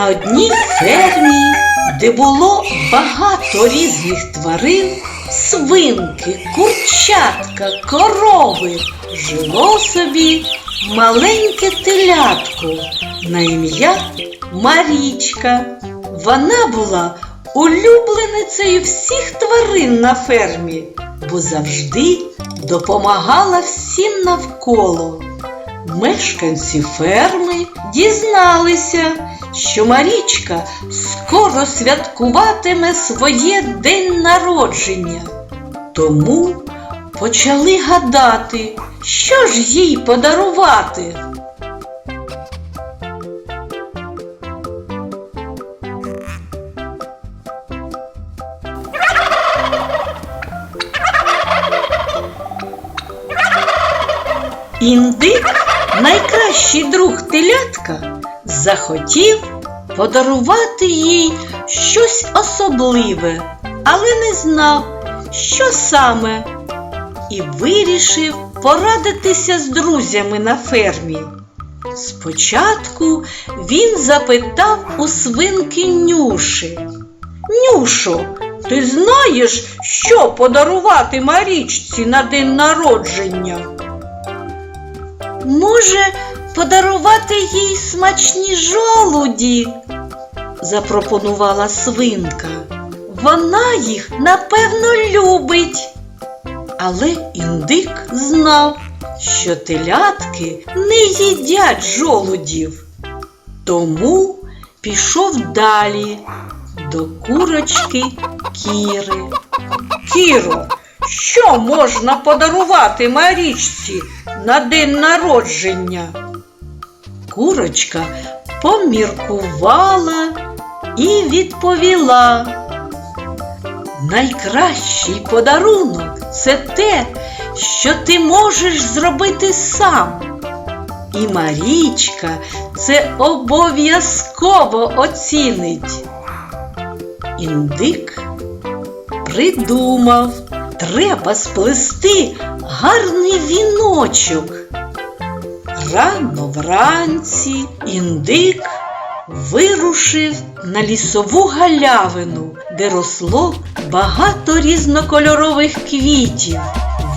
На одній фермі, де було багато різних тварин, свинки, курчатка, корови, жило собі маленьке телятко на ім'я Марічка. Вона була улюбленицею всіх тварин на фермі, бо завжди допомагала всім навколо. Мешканці ферми дізналися, що Марічка скоро святкуватиме своє день народження. Тому почали гадати, що ж їй подарувати. Індик, найкращий друг телятка, захотів подарувати їй щось особливе, але не знав, що саме, і вирішив порадитися з друзями на фермі. Спочатку він запитав у свинки Нюши. Нюшо, ти знаєш, що подарувати Марічці на день народження? Може, подарувати їй смачні жолуді? запропонувала свинка. Вона їх напевно любить. Але індик знав, що телятки не їдять жолудів. Тому пішов далі до курочки Кіри. Кіро, що можна подарувати Марічці на день народження? Курочка поміркувала і відповіла. Найкращий подарунок це те, що ти можеш зробити сам. І Марічка це обов'язково оцінить. Індик придумав, треба сплести гарний віночок. Рано вранці індик вирушив на лісову галявину, де росло багато різнокольорових квітів.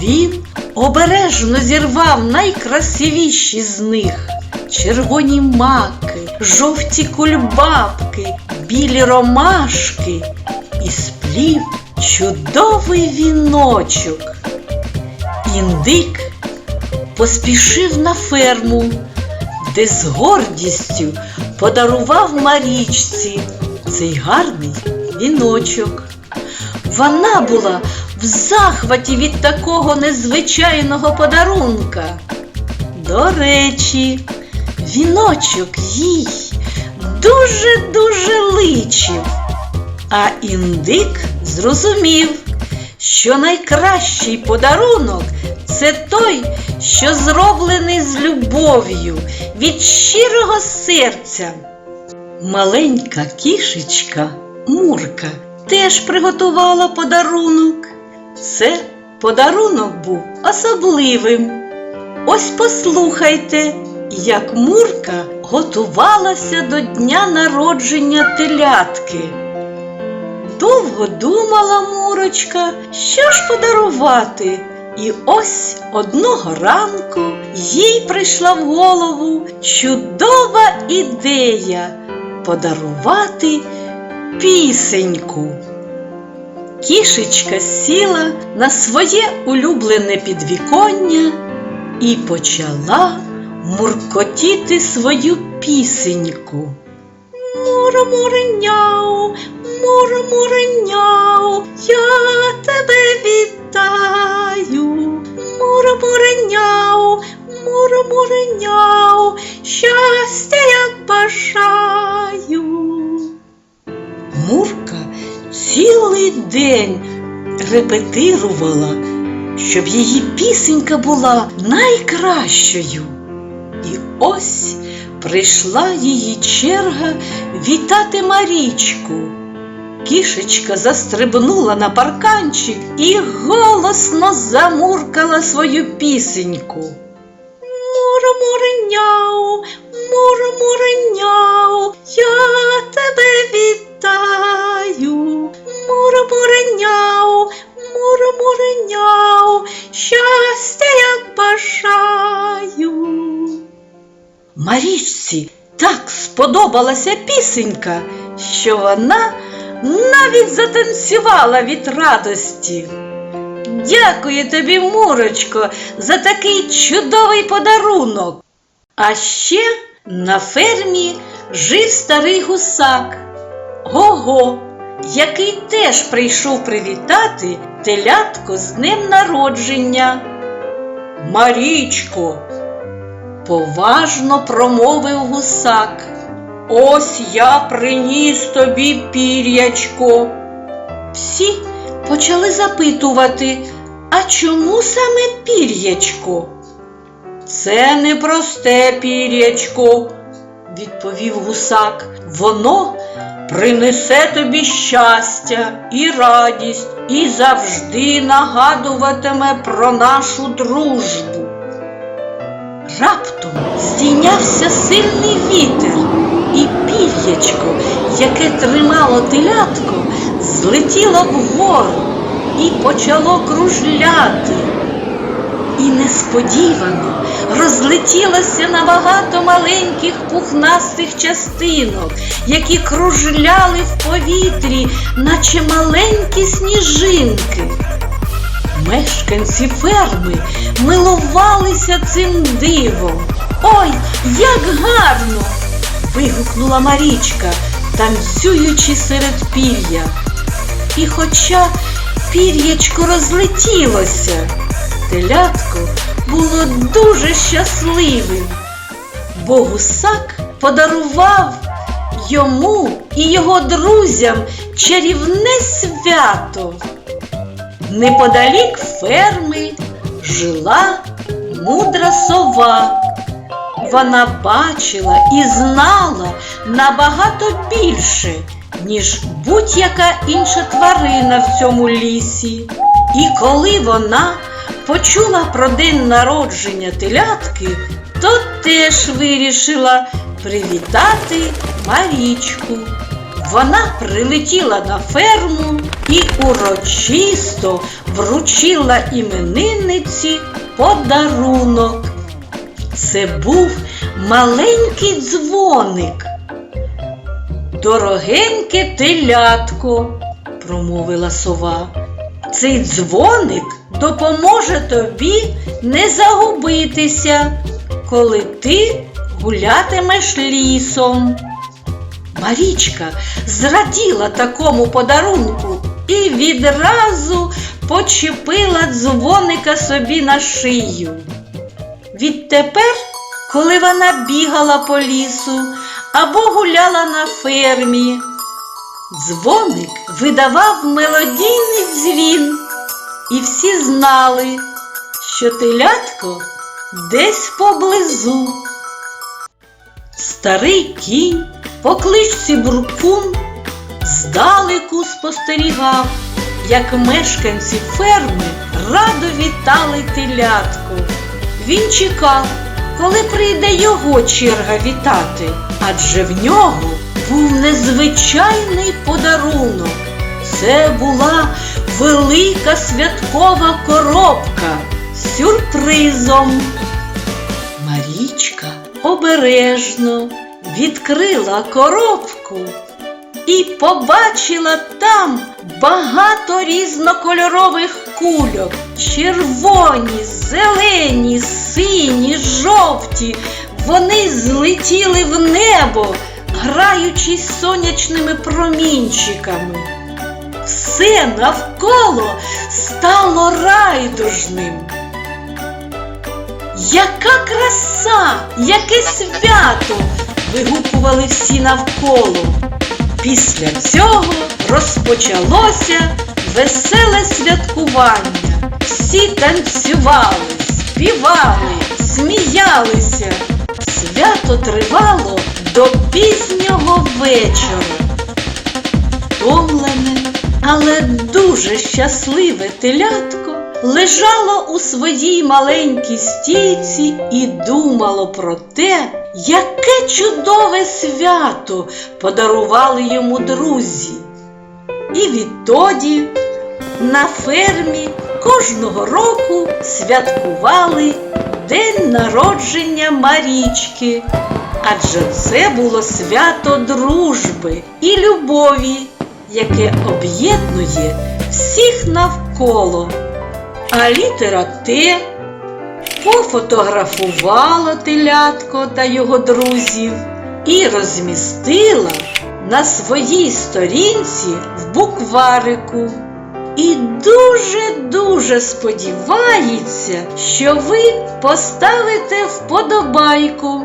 Він обережно зірвав найкрасивіші з них червоні маки, жовті кульбабки, білі ромашки і сплів чудовий віночок. Індик поспішив на ферму, де з гордістю подарував Марічці цей гарний віночок. Вона була в захваті від такого незвичайного подарунка. До речі, віночок їй дуже-дуже личив. А індик зрозумів, що найкращий подарунок це той, що зроблений з любов'ю від щирого серця. Маленька кішечка Мурка теж приготувала подарунок. Це подарунок був особливим. Ось послухайте, як Мурка готувалася до дня народження телятки. Довго думала Мурочка, що ж подарувати. І ось одного ранку їй прийшла в голову чудова ідея подарувати пісеньку. Кішечка сіла на своє улюблене підвіконня і почала муркотіти свою пісеньку. Мура-муреняу, мура-муреняу, репетирувала, щоб її пісенька була найкращою. І ось прийшла її черга вітати Марічку. Кішечка застрибнула на парканчик і голосно замуркала свою пісеньку. Мура-муреняу, Мура, сподобалася пісенька, що вона навіть затанцювала від радості. Дякую тобі, Мурочко, за такий чудовий подарунок. А ще на фермі жив старий гусак Гого, який теж прийшов привітати телятко з днем народження. Марічко, поважно промовив гусак. Ось я приніс тобі пір'ячко. Всі почали запитувати, а чому саме пір'ячко? Це не просте пір'ячко, відповів гусак. Воно принесе тобі щастя і радість і завжди нагадуватиме про нашу дружбу. Раптом здійнявся сильний вітер, і яке тримало телятко, злетіло вгору і почало кружляти. І несподівано розлетілося на багато маленьких пухнастих частинок, які кружляли в повітрі, наче маленькі сніжинки. Мешканці ферми милувалися цим дивом. Ой, як гарно! Вигукнула Марічка, танцюючи серед пір'я. І хоча пір'ячко розлетілося, телятко було дуже щасливим, бо гусак подарував йому і його друзям чарівне свято. Неподалік ферми жила мудра сова. Вона бачила і знала набагато більше, ніж будь-яка інша тварина в цьому лісі. І коли вона почула про день народження телятки, то теж вирішила привітати Марічку. Вона прилетіла на ферму і урочисто вручила іменинниці подарунок. Це був маленький дзвоник. Дорогеньке телятко, промовила сова. Цей дзвоник допоможе тобі не загубитися, коли ти гулятимеш лісом. Марічка зраділа такому подарунку і відразу почепила дзвоника собі на шию. Відтепер, коли вона бігала по лісу або гуляла на фермі, дзвоник видавав мелодійний дзвін, і всі знали, що телятко десь поблизу. Старий кінь по кличці Буркун здалеку спостерігав, як мешканці ферми радо вітали телятко. Він чекав, коли прийде його черга вітати, адже в нього був незвичайний подарунок. Це була велика святкова коробка з сюрпризом. Марічка обережно відкрила коробку і побачила там багато різнокольорових кульок. Червоні, зелені, сині, жовті. Вони злетіли в небо, граючись сонячними промінчиками. Все навколо стало райдужним. Яка краса, яке свято! вигукували всі навколо. Після цього розпочалося веселе святкування. Всі танцювали, співали, сміялися. Свято тривало до пізнього вечора. Втомлене, але дуже щасливе телятко лежало у своїй маленькій стійці і думало про те, яке чудове свято подарували йому друзі. І відтоді на фермі кожного року святкували День народження Марічки, адже це було свято дружби і любові, яке об'єднує всіх навколо. А літера Т пофотографувала телятко та його друзів і розмістила на своїй сторінці в букварику. І дуже-дуже сподівається, що ви поставите вподобайку